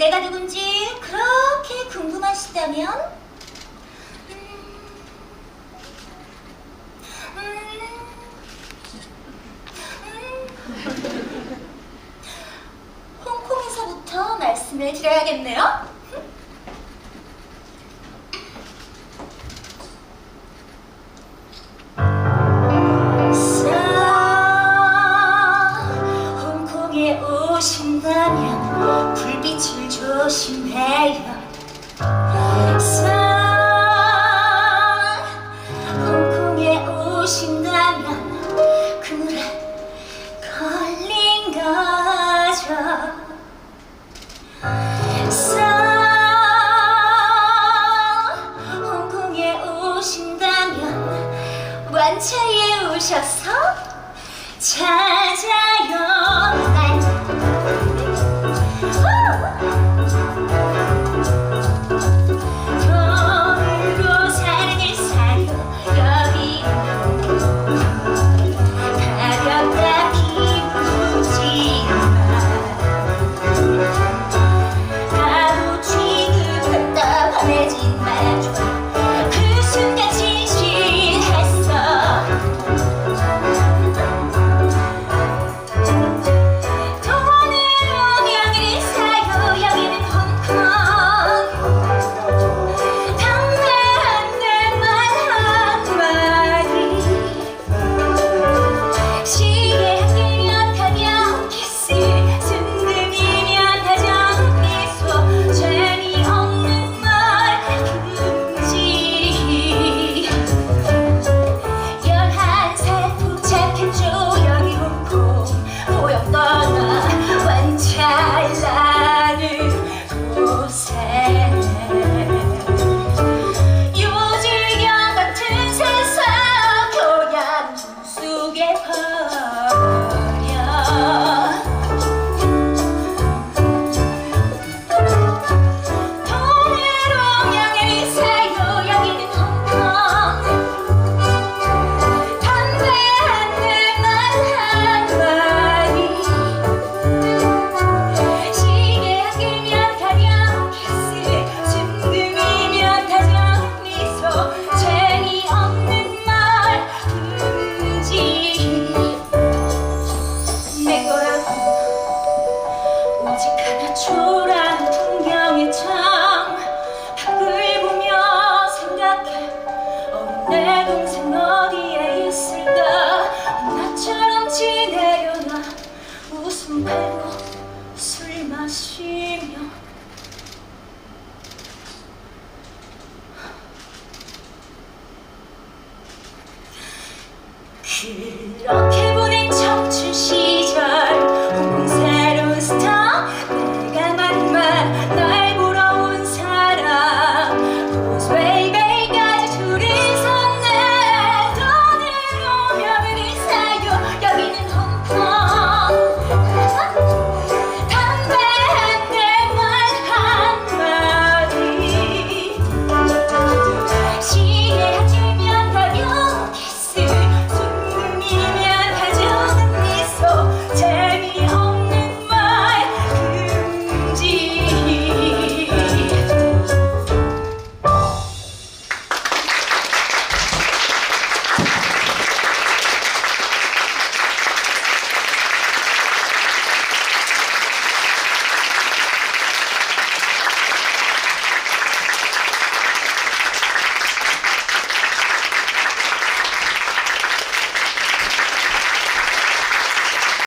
내가 누군지 그렇게 궁금하시다면 음, 음, 음. 홍콩에서부터 말씀을 드려야겠네요. 오신다면 불빛을 조심해요. 사, 홍콩에 오신다면 그물에 걸린 거죠. 사, 홍콩에 오신다면 완차에 오셔서 찾아요. Bye. 오직 하나 초라한 풍경의 참 밖을 보며 생각해. 어, 내 동생 어디에 있을까? 나처럼 지내려나? 웃음 팔고 술 마시며. 그렇게